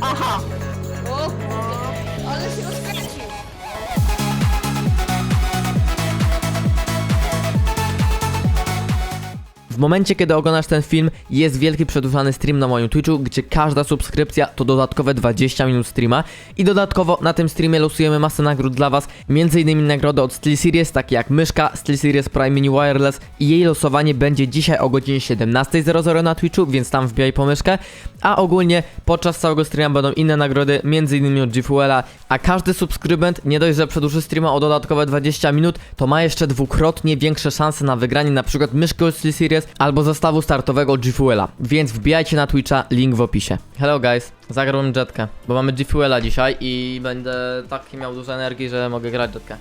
Aha! O kurde, ale się rozkręcił. W momencie, kiedy oglądasz ten film, jest wielki przedłużany stream na moim Twitchu, gdzie każda subskrypcja to dodatkowe 20 minut streama i dodatkowo na tym streamie losujemy masę nagród dla Was, m.in. nagrody od SteelSeries, takie jak myszka, SteelSeries Prime Mini Wireless i jej losowanie będzie dzisiaj o godzinie 17.00 na Twitchu, więc tam wbijaj po myszkę, a ogólnie podczas całego streama będą inne nagrody, m.in. od GFUela, a każdy subskrybent nie dość, że przedłuży streama o dodatkowe 20 minut, to ma jeszcze dwukrotnie większe szanse na wygranie na przykład myszki od SteelSeries albo zestawu startowego GFUela, więc wbijajcie na Twitcha, link w opisie. Hello guys, zagrałem jetkę, bo mamy GFUela dzisiaj i będę taki miał dużo energii, że mogę grać jetkę.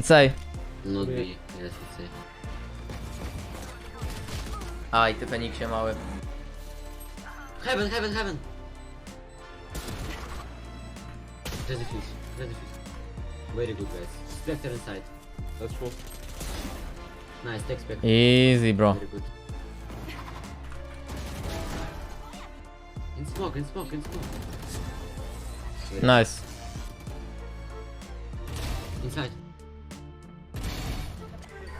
It's Not B, yes, it's A. Aj, ty Feniksie mały. Heaven, heaven, heaven! There's a fuse, there's a fuse. Very good guys. Spectre inside. That's full. Nice, take Spectre. Easy bro. Very good. In smoke, in smoke, in smoke. Nice. Inside.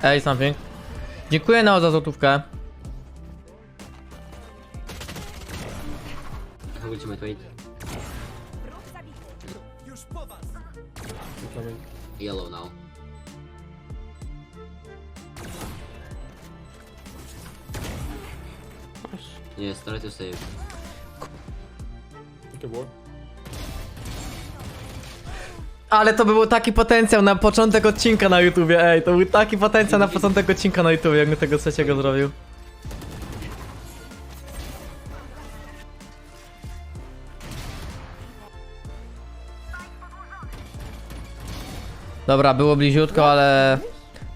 Ej, something. Dziękuję na za złotówkę. Ultimate wait. Yellow now. Yes, try to save. Okay, boy. Ale to był taki potencjał na początek odcinka na YouTubie, ej, to był taki potencjał na początek odcinka na YouTubie, jakby tego trzeciego zrobił. Dobra, było bliziutko, ale...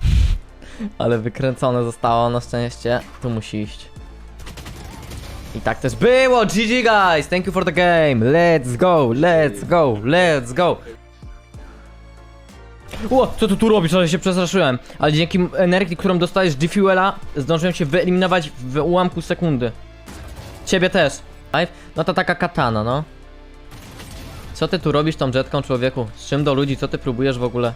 Ale wykręcone zostało na szczęście. Tu musi iść. I tak też było! GG guys! Thank you for the game! Let's go! Let's go! Let's go! Ło, co tu tu robisz? Ale się przestraszyłem. Ale dzięki energii, którą dostajesz z G-Fuela, zdążyłem się wyeliminować w ułamku sekundy. Ciebie też. No to taka katana, no. Co ty tu robisz tą jetką, człowieku? Z czym do ludzi? Co ty próbujesz w ogóle?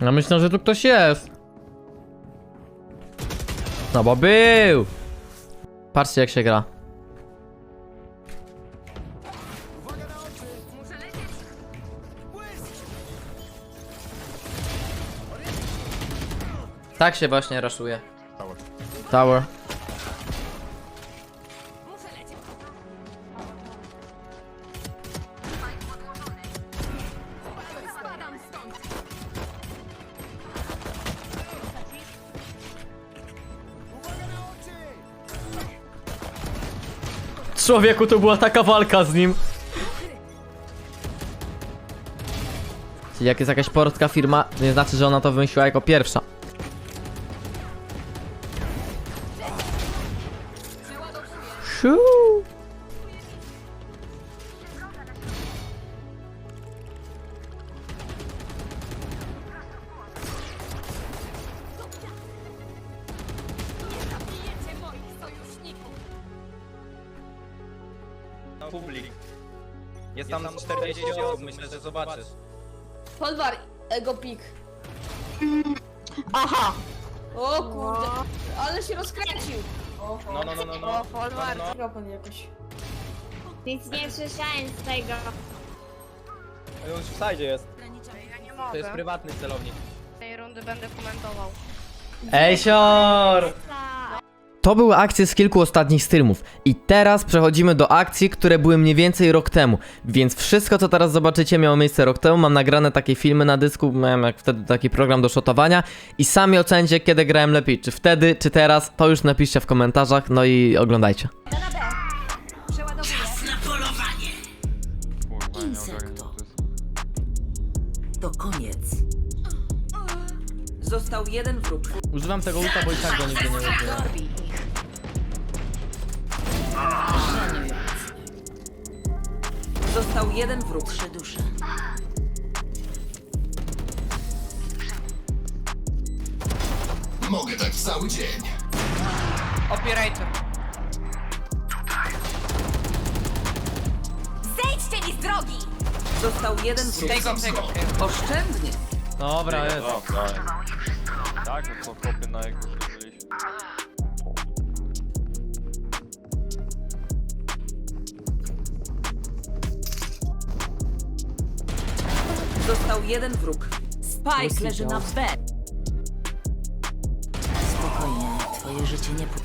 Ja myślę, że tu ktoś jest. No bo był! Patrzcie jak się gra. Tak się właśnie raszuje. Tower. Człowieku, to była taka walka z nim. Czyli jak jest jakaś polska firma, to nie znaczy, że ona to wymyśliła jako pierwsza. Siu. Publik. Jest tam 40 osób, myślę, że zobaczysz. Folwar, ego pik. Aha! O kurde, ale się rozkręcił. No, no, no, no, no. O, folwar, No, no. mikrofon jakoś. Nic nie słyszałem z tego. Już w sajdzie jest. To jest prywatny celownik. Tej rundy będę komentował. Ej, sior! To były akcje z kilku ostatnich streamów i teraz przechodzimy do akcji, które były mniej więcej rok temu, więc wszystko co teraz zobaczycie miało miejsce rok temu, mam nagrane takie filmy na dysku, miałem jak wtedy taki program do shotowania i sami ocencie kiedy grałem lepiej, czy wtedy, czy teraz, to już napiszcie w komentarzach, no i oglądajcie. Insekto. To koniec. Został jeden wróg. Używam tego ulta, bo i tak go nigdy nie użyję. Został jeden wróg. Trzy dusze. Mogę tak cały dzień. Operator. Zejdźcie mi z drogi! Został jeden wróg. Tego, tego. Oszczędnie. Dobra, jest. Tak, no to chłopy na jak Został jeden wróg. Spike leży na B. Spokojnie, twoje życie nie... pu-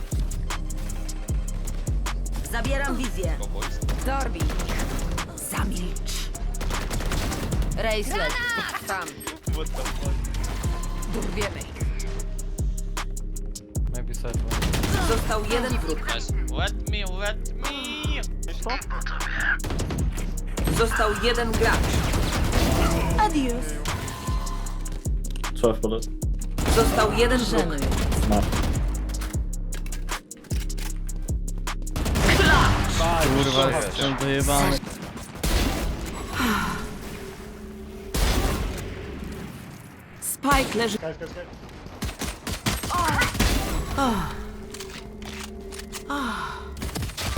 Zabieram wizję. Dorbi. Zamilcz. Rejslet. Tam. Durwiemy ich. Maybe set. Został jeden wróg. Let me, let me! Został jeden gracz. Adios. Co wpadł? Został jeden wróg. Kurwa, jestem wyjebany. Spike leży...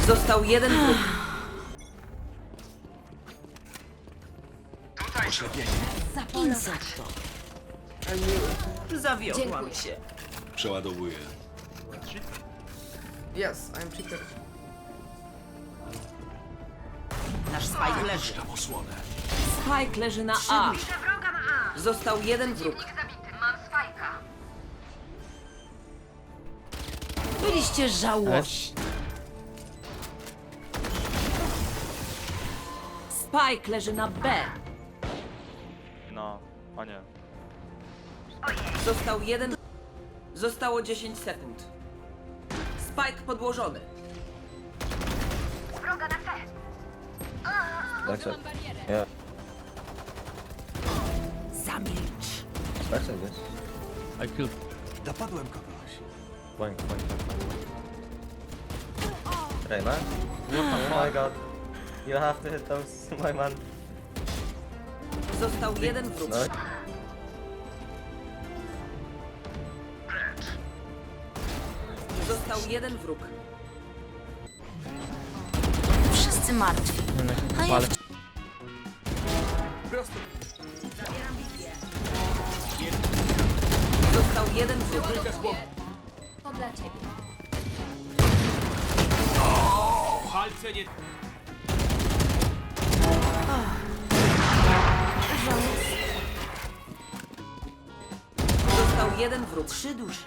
Został jeden wróg. Insekto. Zawiodłam się. Przeładowuję. Yes, I'm cheater. Nasz Spike leży. Tam osłonę. Spike leży na A. Został jeden wróg. Byliście żałośni. Spike leży na B. A nie. Został jeden. Zostało 10 sekund. Spike podłożony. Backside. Yeah. Zamilcz. Backside, yes. I killed. Napadłem kogoś. Flank, flank, flank. Hey man. Oh my god. You have to hit those, my man. Został jeden wróg. No. Został jeden wróg. Wszyscy martwi. Ale Został jeden wróg. To dla ciebie. Został jeden wróg. Trzy dusze.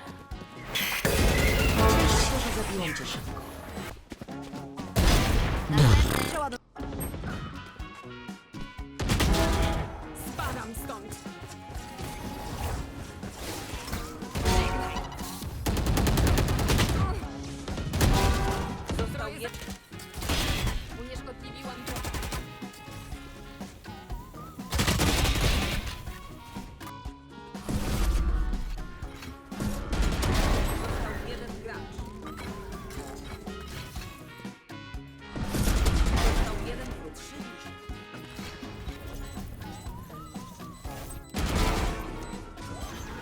Cieszę się, że zabiłem cię szybko. Spadam stąd.